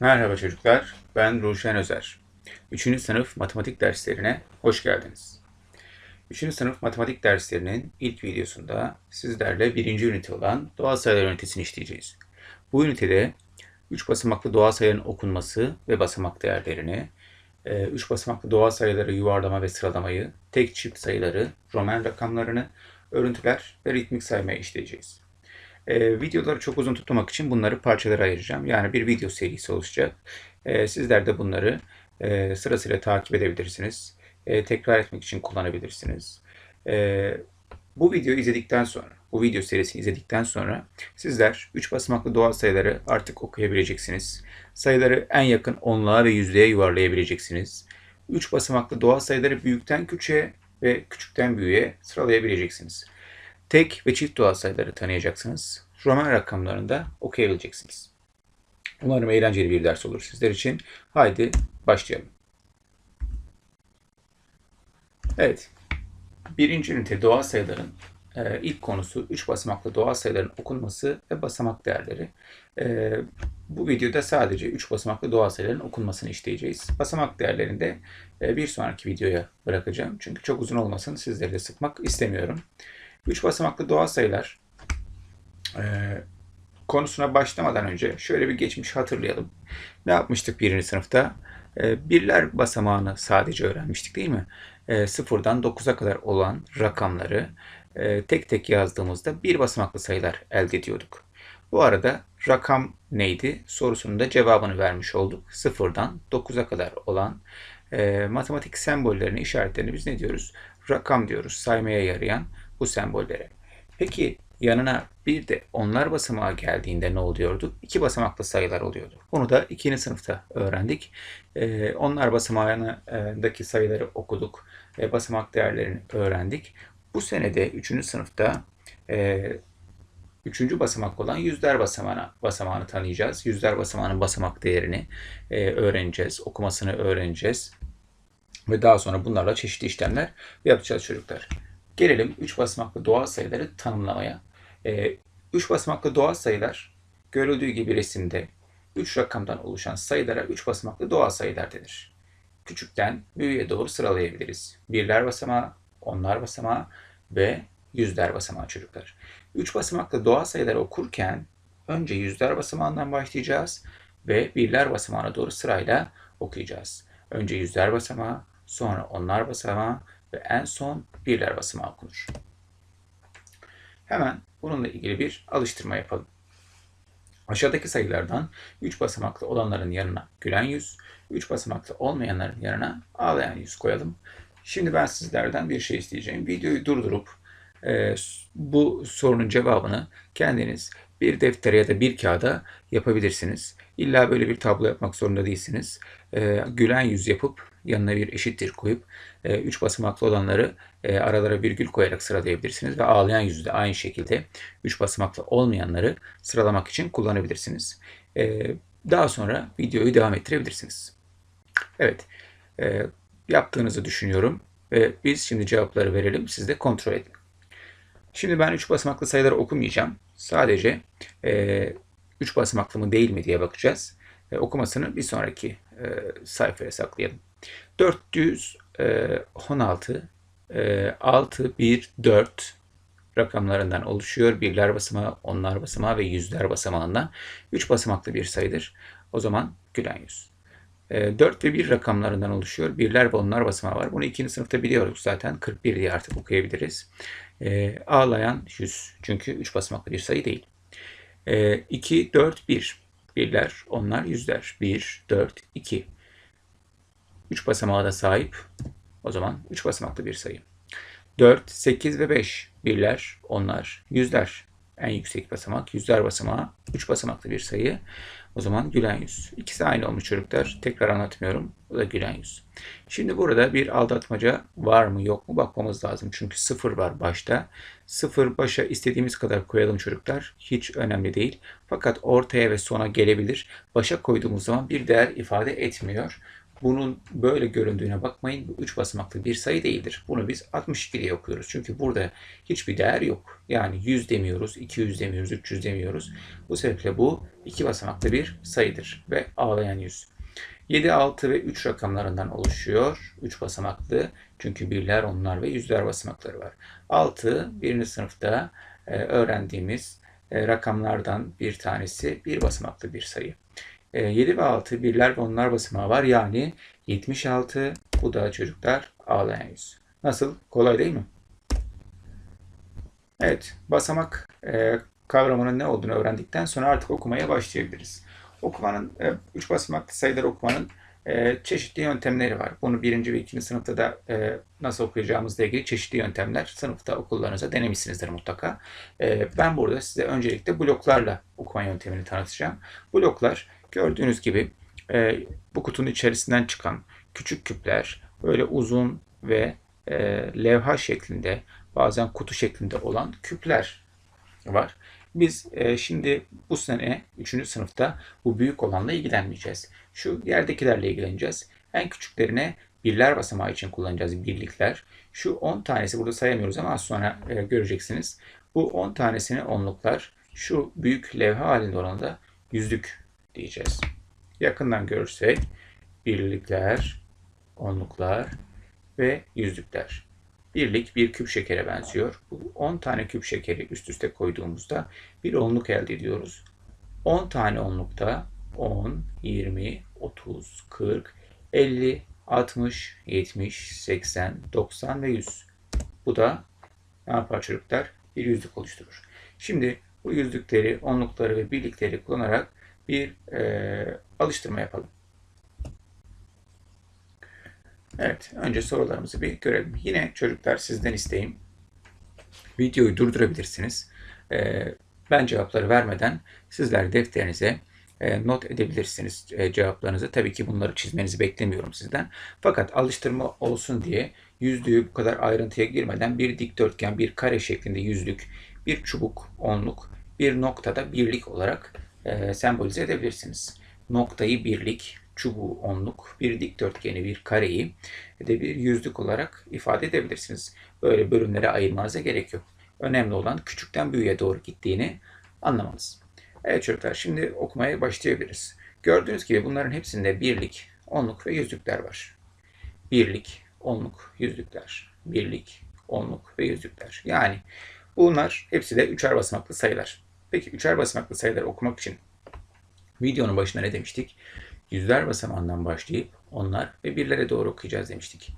Merhaba çocuklar, ben Ruşen Özer. 3. sınıf matematik derslerine hoş geldiniz. 3. sınıf matematik derslerinin ilk videosunda sizlerle birinci ünite olan doğal sayılar ünitesini işleyeceğiz. Bu ünitede 3 basamaklı doğal sayıların okunması ve basamak değerlerini, 3 basamaklı doğal sayıları yuvarlama ve sıralamayı, tek çift sayıları, roman rakamlarını, örüntüler ve ritmik saymayı işleyeceğiz. E, videoları çok uzun tutmamak için bunları parçalara ayıracağım. Yani bir video serisi oluşacak. E, sizler de bunları e, sırasıyla takip edebilirsiniz. E, tekrar etmek için kullanabilirsiniz. Bu videoyu izledikten sonra, bu video serisini izledikten sonra sizler 3 basamaklı doğal sayıları artık okuyabileceksiniz. Sayıları en yakın onluğa ve yüzlüğe yuvarlayabileceksiniz. 3 basamaklı doğal sayıları büyükten küçüğe ve küçükten büyüğe sıralayabileceksiniz. Tek ve çift doğal sayıları tanıyacaksınız. Roman rakamlarını da okuyabileceksiniz. Umarım eğlenceli bir ders olur sizler için. Haydi başlayalım. Evet. Birinci ünite doğal sayıların e, ilk konusu 3 basamaklı doğal sayıların okunması ve basamak değerleri. E, bu videoda sadece 3 basamaklı doğal sayıların okunmasını işleyeceğiz. Basamak değerlerini de e, bir sonraki videoya bırakacağım. Çünkü çok uzun olmasın sizleri de sıkmak istemiyorum. 3 basamaklı doğal sayılar e, konusuna başlamadan önce şöyle bir geçmiş hatırlayalım. Ne yapmıştık birinci sınıfta? E, birler basamağını sadece öğrenmiştik değil mi? E, sıfırdan 9'a kadar olan rakamları e, tek tek yazdığımızda bir basamaklı sayılar elde ediyorduk. Bu arada rakam neydi sorusunun da cevabını vermiş olduk. Sıfırdan 9'a kadar olan e, matematik sembollerini, işaretlerini biz ne diyoruz? Rakam diyoruz, saymaya yarayan bu sembollere. Peki yanına bir de onlar basamağı geldiğinde ne oluyordu? İki basamaklı sayılar oluyordu. Bunu da ikinci sınıfta öğrendik. Ee, onlar basamağındaki sayıları okuduk. ve basamak değerlerini öğrendik. Bu senede üçüncü sınıfta e, üçüncü basamak olan yüzler basamağını, basamağını tanıyacağız. Yüzler basamağının basamak değerini e, öğreneceğiz. Okumasını öğreneceğiz. Ve daha sonra bunlarla çeşitli işlemler yapacağız çocuklar. Gelelim 3 basamaklı doğal sayıları tanımlamaya. 3 e, basamaklı doğal sayılar görüldüğü gibi resimde 3 rakamdan oluşan sayılara 3 basamaklı doğal sayılar denir. Küçükten büyüğe doğru sıralayabiliriz. Birler basamağı, onlar basamağı ve yüzler basamağı çocuklar. 3 basamaklı doğal sayıları okurken önce yüzler basamağından başlayacağız ve birler basamağına doğru sırayla okuyacağız. Önce yüzler basamağı, sonra onlar basamağı ve en son birler basamağı okunur. Hemen bununla ilgili bir alıştırma yapalım. Aşağıdaki sayılardan 3 basamaklı olanların yanına gülen yüz, 3 basamaklı olmayanların yanına ağlayan yüz koyalım. Şimdi ben sizlerden bir şey isteyeceğim. Videoyu durdurup e, bu sorunun cevabını kendiniz bir deftere ya da bir kağıda yapabilirsiniz. İlla böyle bir tablo yapmak zorunda değilsiniz. E, gülen yüz yapıp yanına bir eşittir koyup 3 e, basamaklı olanları e, aralara virgül koyarak sıralayabilirsiniz ve ağlayan yüzü de aynı şekilde 3 basamaklı olmayanları sıralamak için kullanabilirsiniz. E, daha sonra videoyu devam ettirebilirsiniz. Evet, e, yaptığınızı düşünüyorum ve biz şimdi cevapları verelim, siz de kontrol edin. Şimdi ben 3 basamaklı sayıları okumayacağım. Sadece e, 3 basamaklı mı değil mi diye bakacağız. E, okumasını bir sonraki e, sayfaya saklayalım. 416 6 1 4 rakamlarından oluşuyor. Birler basamağı, onlar basamağı ve yüzler basamağından 3 basamaklı bir sayıdır. O zaman gülen yüz. 4 ve 1 rakamlarından oluşuyor. Birler ve onlar basamağı var. Bunu ikinci sınıfta biliyoruz zaten. 41 diye artık okuyabiliriz. E, ağlayan 100. Çünkü 3 basamaklı bir sayı değil. E, 2, 4, 1. Birler, onlar, yüzler. 1, 4, 2. 3 basamağa da sahip. O zaman 3 basamaklı bir sayı. 4, 8 ve 5. Birler, onlar, yüzler. En yüksek basamak, yüzler basamağı. 3 basamaklı bir sayı. O zaman gülen yüz. İkisi aynı olmuş çocuklar. Tekrar anlatmıyorum. Bu da gülen yüz. Şimdi burada bir aldatmaca var mı yok mu bakmamız lazım. Çünkü sıfır var başta. Sıfır başa istediğimiz kadar koyalım çocuklar. Hiç önemli değil. Fakat ortaya ve sona gelebilir. Başa koyduğumuz zaman bir değer ifade etmiyor. Bunun böyle göründüğüne bakmayın. Bu 3 basamaklı bir sayı değildir. Bunu biz 62 diye okuyoruz. Çünkü burada hiçbir değer yok. Yani 100 demiyoruz, 200 demiyoruz, 300 demiyoruz. Bu sebeple bu 2 basamaklı bir sayıdır ve ağlayan 100. 7, 6 ve 3 rakamlarından oluşuyor. 3 basamaklı. Çünkü birler, onlar ve yüzler basamakları var. 6 birinci sınıfta e, öğrendiğimiz e, rakamlardan bir tanesi bir basamaklı bir sayı. E, 7 ve 6 birler ve onlar basamağı var. Yani 76 bu da çocuklar ağlayan yüz. Nasıl? Kolay değil mi? Evet, basamak e, kavramının ne olduğunu öğrendikten sonra artık okumaya başlayabiliriz. Okumanın, e, üç basamaklı sayıları okumanın e, çeşitli yöntemleri var. Bunu birinci ve ikinci sınıfta da e, nasıl okuyacağımızla ilgili çeşitli yöntemler sınıfta okullarınıza denemişsinizdir mutlaka. E, ben burada size öncelikle bloklarla okuma yöntemini tanıtacağım. Bloklar gördüğünüz gibi e, bu kutunun içerisinden çıkan küçük küpler böyle uzun ve e, levha şeklinde bazen kutu şeklinde olan küpler var. Biz e, şimdi bu sene 3. sınıfta bu büyük olanla ilgilenmeyeceğiz. Şu yerdekilerle ilgileneceğiz. En küçüklerine birler basamağı için kullanacağız birlikler. Şu 10 tanesi burada sayamıyoruz ama az sonra e, göreceksiniz. Bu 10 tanesini onluklar. Şu büyük levha halinde olanı da yüzlük diyeceğiz. Yakından görürsek birlikler, onluklar ve yüzlükler. Birlik bir küp şekere benziyor. Bu 10 tane küp şekeri üst üste koyduğumuzda bir onluk elde ediyoruz. 10 tane onlukta 10, 20, 30, 40, 50, 60, 70, 80, 90 ve 100. Bu da ne yapar çocuklar? Bir yüzlük oluşturur. Şimdi bu yüzlükleri, onlukları ve birlikleri kullanarak bir e, alıştırma yapalım. Evet, önce sorularımızı bir görelim. Yine çocuklar sizden isteğim. Videoyu durdurabilirsiniz. Ee, ben cevapları vermeden sizler defterinize e, not edebilirsiniz e, cevaplarınızı. Tabii ki bunları çizmenizi beklemiyorum sizden. Fakat alıştırma olsun diye yüzlüğü bu kadar ayrıntıya girmeden bir dikdörtgen, bir kare şeklinde yüzlük, bir çubuk, onluk, bir noktada birlik olarak e, sembolize edebilirsiniz. Noktayı birlik, çubuğu onluk, bir dikdörtgeni, bir kareyi de bir yüzlük olarak ifade edebilirsiniz. Böyle bölümlere ayırmanıza gerek yok. Önemli olan küçükten büyüğe doğru gittiğini anlamanız. Evet çocuklar şimdi okumaya başlayabiliriz. Gördüğünüz gibi bunların hepsinde birlik, onluk ve yüzlükler var. Birlik, onluk, yüzlükler. Birlik, onluk ve yüzlükler. Yani bunlar hepsi de üçer basamaklı sayılar. Peki üçer basamaklı sayıları okumak için videonun başında ne demiştik? yüzler basamağından başlayıp onlar ve birlere doğru okuyacağız demiştik.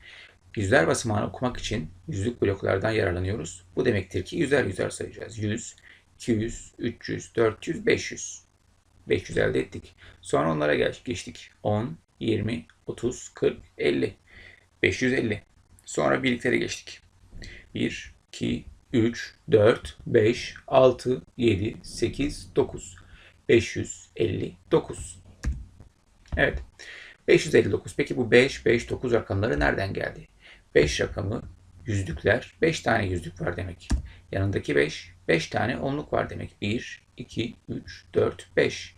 Yüzler basamağını okumak için yüzlük bloklardan yararlanıyoruz. Bu demektir ki yüzer yüzer sayacağız. 100, 200, 300, 400, 500. 500 elde ettik. Sonra onlara geçtik. 10, 20, 30, 40, 50. 550. Sonra birliklere geçtik. 1, 2, 3, 4, 5, 6, 7, 8, 9. 559. Evet. 559. Peki bu 5, 5, 9 rakamları nereden geldi? 5 rakamı yüzlükler. 5 tane yüzlük var demek. Yanındaki 5, 5 tane onluk var demek. 1, 2, 3, 4, 5.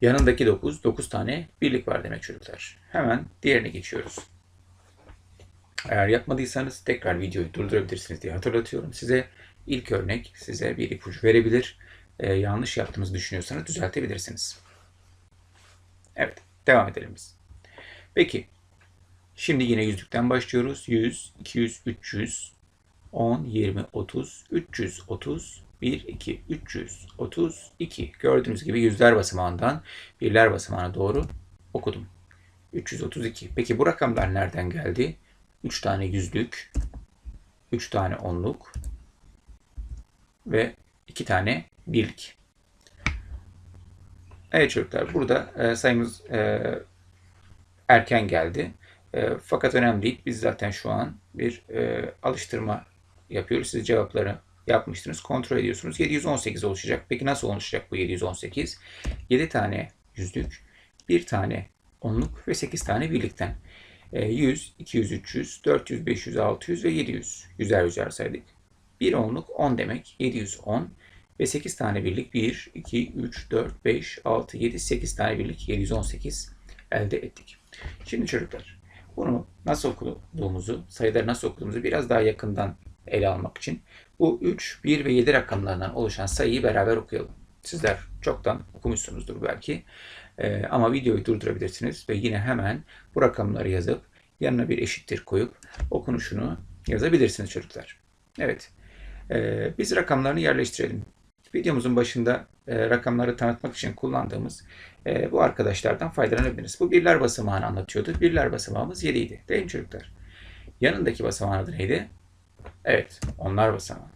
Yanındaki 9, 9 tane birlik var demek çocuklar. Hemen diğerine geçiyoruz. Eğer yapmadıysanız tekrar videoyu durdurabilirsiniz diye hatırlatıyorum. Size ilk örnek size bir ipucu verebilir. Ee, yanlış yaptığınızı düşünüyorsanız düzeltebilirsiniz. Evet, devam edelim biz. Peki, şimdi yine yüzlükten başlıyoruz. 100, 200, 300, 10, 20, 30, 330, 1, 2, 332. Gördüğünüz gibi yüzler basamağından birler basamağına doğru okudum. 332. Peki bu rakamlar nereden geldi? 3 tane yüzlük, 3 tane onluk ve 2 tane birlik. Evet çocuklar burada e, sayımız e, erken geldi. E, fakat önemli değil. Biz zaten şu an bir e, alıştırma yapıyoruz. Siz cevapları yapmıştınız. Kontrol ediyorsunuz. 718 oluşacak. Peki nasıl oluşacak bu 718? 7 tane yüzlük, 1 tane onluk ve 8 tane birlikten. E, 100, 200, 300, 400, 500, 600 ve 700. Yüzer yüzer saydık. Bir onluk 10 demek. 710. Ve 8 tane birlik 1, 2, 3, 4, 5, 6, 7, 8 tane birlik 718 elde ettik. Şimdi çocuklar bunu nasıl okuduğumuzu, sayıları nasıl okuduğumuzu biraz daha yakından ele almak için bu 3, 1 ve 7 rakamlarından oluşan sayıyı beraber okuyalım. Sizler çoktan okumuşsunuzdur belki. Ee, ama videoyu durdurabilirsiniz ve yine hemen bu rakamları yazıp yanına bir eşittir koyup okunuşunu yazabilirsiniz çocuklar. Evet. Ee, biz rakamlarını yerleştirelim. Videomuzun başında e, rakamları tanıtmak için kullandığımız e, bu arkadaşlardan faydalanabiliriz. Bu birler basamağını anlatıyordu. Birler basamağımız 7 idi. Değil mi çocuklar? Yanındaki basamağın adı neydi? Evet. Onlar basamağı.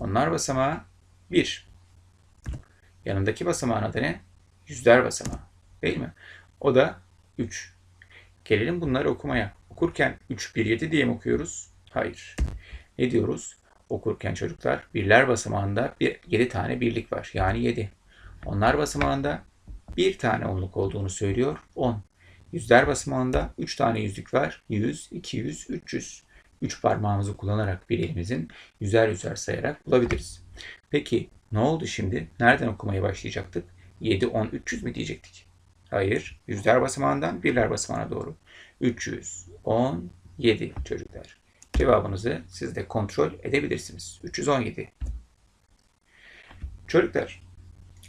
Onlar basamağı 1. Yanındaki basamağın adı ne? Yüzler basamağı. Değil mi? O da 3. Gelelim bunları okumaya. Okurken 3, 1, 7 diye mi okuyoruz? Hayır. Ne diyoruz? Okurken çocuklar birler basamağında bir, 7 tane birlik var. Yani 7. Onlar basamağında bir tane onluk olduğunu söylüyor. 10. Yüzler basamağında 3 tane yüzlük var. 100, 200, 300. 3 parmağımızı kullanarak bir elimizin yüzer yüzer sayarak bulabiliriz. Peki ne oldu şimdi? Nereden okumaya başlayacaktık? 7, 10, 300 mü diyecektik? Hayır. Yüzler basamağından birler basamağına doğru. 317 çocuklar. Cevabınızı siz de kontrol edebilirsiniz. 317. Çocuklar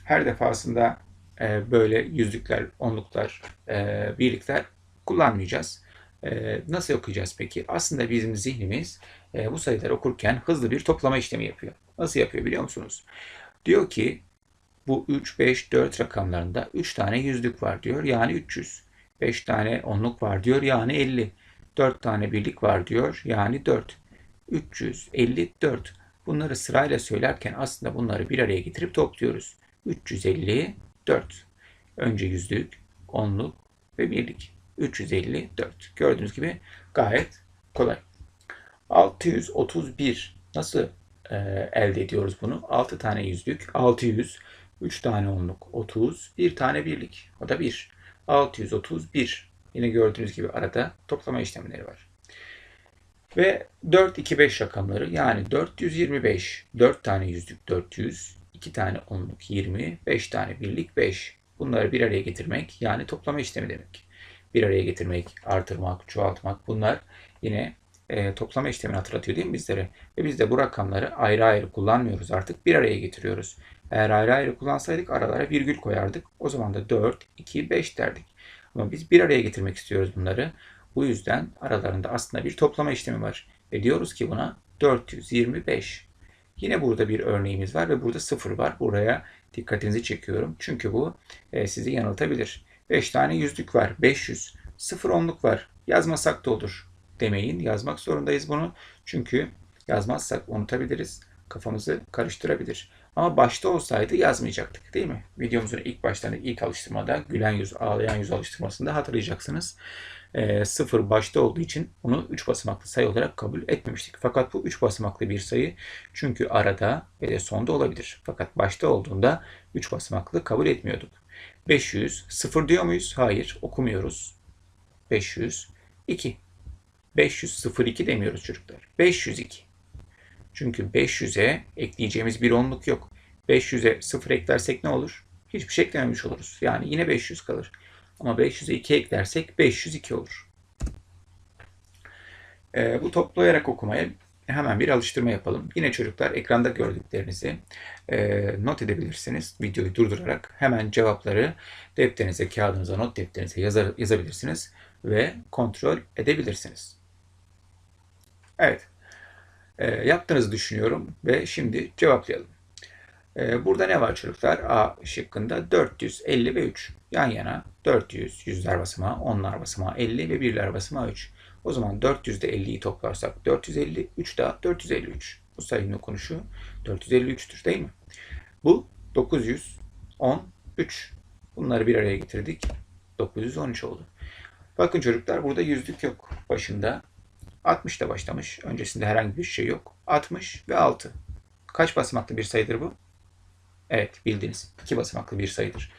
her defasında e, böyle yüzlükler, onluklar, e, birlikler kullanmayacağız. E, nasıl okuyacağız peki? Aslında bizim zihnimiz e, bu sayıları okurken hızlı bir toplama işlemi yapıyor. Nasıl yapıyor biliyor musunuz? Diyor ki bu 3, 5, 4 rakamlarında 3 tane yüzlük var diyor. Yani 300. 5 tane onluk var diyor. Yani 50. 4 tane birlik var diyor. Yani 4. 354. Bunları sırayla söylerken aslında bunları bir araya getirip topluyoruz. 354. Önce yüzlük, onluk ve birlik. 354. Gördüğünüz gibi gayet kolay. 631 nasıl e, elde ediyoruz bunu? 6 tane yüzlük, 600, 3 tane onluk, 30, 1 tane birlik. O da 1. 631. Yine gördüğünüz gibi arada toplama işlemleri var. Ve 4, 2, 5 rakamları yani 425. 4 tane yüzlük 400, 2 tane onluk 20, 5 tane birlik 5. Bunları bir araya getirmek yani toplama işlemi demek. Bir araya getirmek, artırmak, çoğaltmak bunlar yine e, toplama işlemini hatırlatıyor değil mi bizlere? Ve biz de bu rakamları ayrı ayrı kullanmıyoruz artık bir araya getiriyoruz. Eğer ayrı ayrı kullansaydık aralara virgül koyardık. O zaman da 4, 2, 5 derdik. Ama biz bir araya getirmek istiyoruz bunları. Bu yüzden aralarında aslında bir toplama işlemi var. Ve diyoruz ki buna 425. Yine burada bir örneğimiz var ve burada 0 var. Buraya dikkatinizi çekiyorum. Çünkü bu e, sizi yanıltabilir. 5 tane yüzlük var. 500. 0 onluk var. Yazmasak da olur demeyin. Yazmak zorundayız bunu. Çünkü yazmazsak unutabiliriz. Kafamızı karıştırabilir. Ama başta olsaydı yazmayacaktık değil mi? Videomuzun ilk başlarında ilk alıştırmada gülen yüz, ağlayan yüz alıştırmasında hatırlayacaksınız. E, sıfır başta olduğu için onu 3 basamaklı sayı olarak kabul etmemiştik. Fakat bu 3 basamaklı bir sayı çünkü arada ve de sonda olabilir. Fakat başta olduğunda 3 basamaklı kabul etmiyorduk. 500, 0 diyor muyuz? Hayır, okumuyoruz. 502. 502 demiyoruz çocuklar. 502. Çünkü 500'e ekleyeceğimiz bir onluk yok. 500'e 0 eklersek ne olur? Hiçbir şey eklememiş oluruz. Yani yine 500 kalır. Ama 500'e 2 eklersek 502 olur. Ee, bu toplayarak okumaya hemen bir alıştırma yapalım. Yine çocuklar ekranda gördüklerinizi e, not edebilirsiniz. Videoyu durdurarak hemen cevapları defterinize, kağıdınıza, not defterinize yazar, yazabilirsiniz ve kontrol edebilirsiniz. Evet. E, yaptığınızı düşünüyorum ve şimdi cevaplayalım. E, burada ne var çocuklar? A şıkkında 450 ve 3. Yan yana 400, yüzler basamağı, onlar basamağı 50 ve birler basamağı 3. O zaman 400'de 50'yi toplarsak 450, 3 daha 453. Bu sayının okunuşu 453'tür değil mi? Bu 913. Bunları bir araya getirdik. 913 oldu. Bakın çocuklar burada yüzlük yok başında. 60 da başlamış. Öncesinde herhangi bir şey yok. 60 ve 6. Kaç basamaklı bir sayıdır bu? Evet bildiniz. 2 basamaklı bir sayıdır.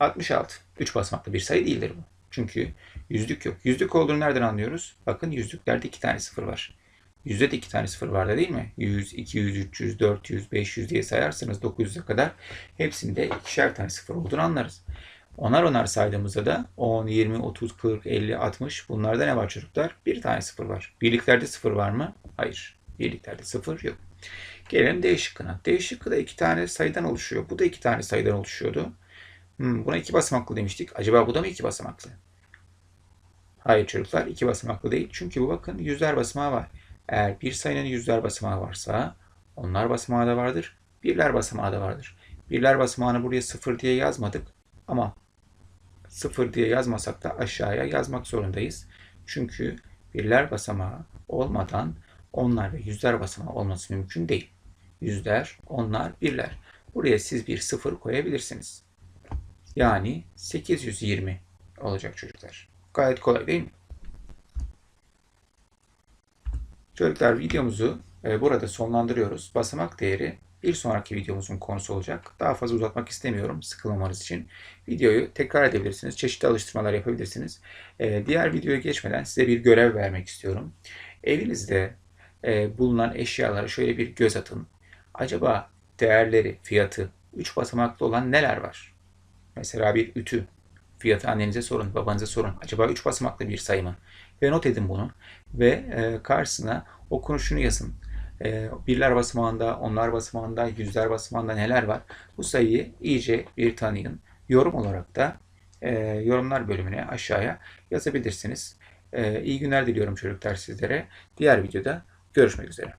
66. 3 basamaklı bir sayı değildir bu. Çünkü yüzlük yok. Yüzlük olduğunu nereden anlıyoruz? Bakın yüzlüklerde 2 tane sıfır var. Yüzde de 2 tane sıfır vardı değil mi? 100, 200, 300, 400, 500 diye sayarsanız 900'e kadar hepsinde ikişer tane sıfır olduğunu anlarız. Onar onar saydığımızda da 10, 20, 30, 40, 50, 60 bunlarda ne var çocuklar? Bir tane sıfır var. Birliklerde sıfır var mı? Hayır. Birliklerde sıfır yok. Gelelim D şıkkına. D şıkkı da iki tane sayıdan oluşuyor. Bu da iki tane sayıdan oluşuyordu. Hmm, buna iki basamaklı demiştik. Acaba bu da mı iki basamaklı? Hayır çocuklar iki basamaklı değil. Çünkü bu bakın yüzler basamağı var. Eğer bir sayının yüzler basamağı varsa onlar basamağı da vardır. Birler basamağı da vardır. Birler basamağını buraya sıfır diye yazmadık. Ama sıfır diye yazmasak da aşağıya yazmak zorundayız. Çünkü birler basamağı olmadan onlar ve yüzler basamağı olması mümkün değil. Yüzler, onlar, birler. Buraya siz bir sıfır koyabilirsiniz. Yani 820 olacak çocuklar. Gayet kolay değil mi? Çocuklar videomuzu e, burada sonlandırıyoruz. Basamak değeri bir sonraki videomuzun konusu olacak. Daha fazla uzatmak istemiyorum sıkılmamanız için. Videoyu tekrar edebilirsiniz. Çeşitli alıştırmalar yapabilirsiniz. E, diğer videoya geçmeden size bir görev vermek istiyorum. Evinizde e, bulunan eşyalara şöyle bir göz atın. Acaba değerleri, fiyatı 3 basamaklı olan neler var? Mesela bir ütü. Fiyatı annenize sorun, babanıza sorun. Acaba 3 basamaklı bir sayı mı? Ve not edin bunu. Ve e, karşısına okunuşunu yazın. E, birler basamağında, onlar basamağında, yüzler basamağında neler var? Bu sayıyı iyice bir tanıyın. Yorum olarak da e, yorumlar bölümüne aşağıya yazabilirsiniz. E, iyi günler diliyorum çocuklar sizlere. Diğer videoda görüşmek üzere.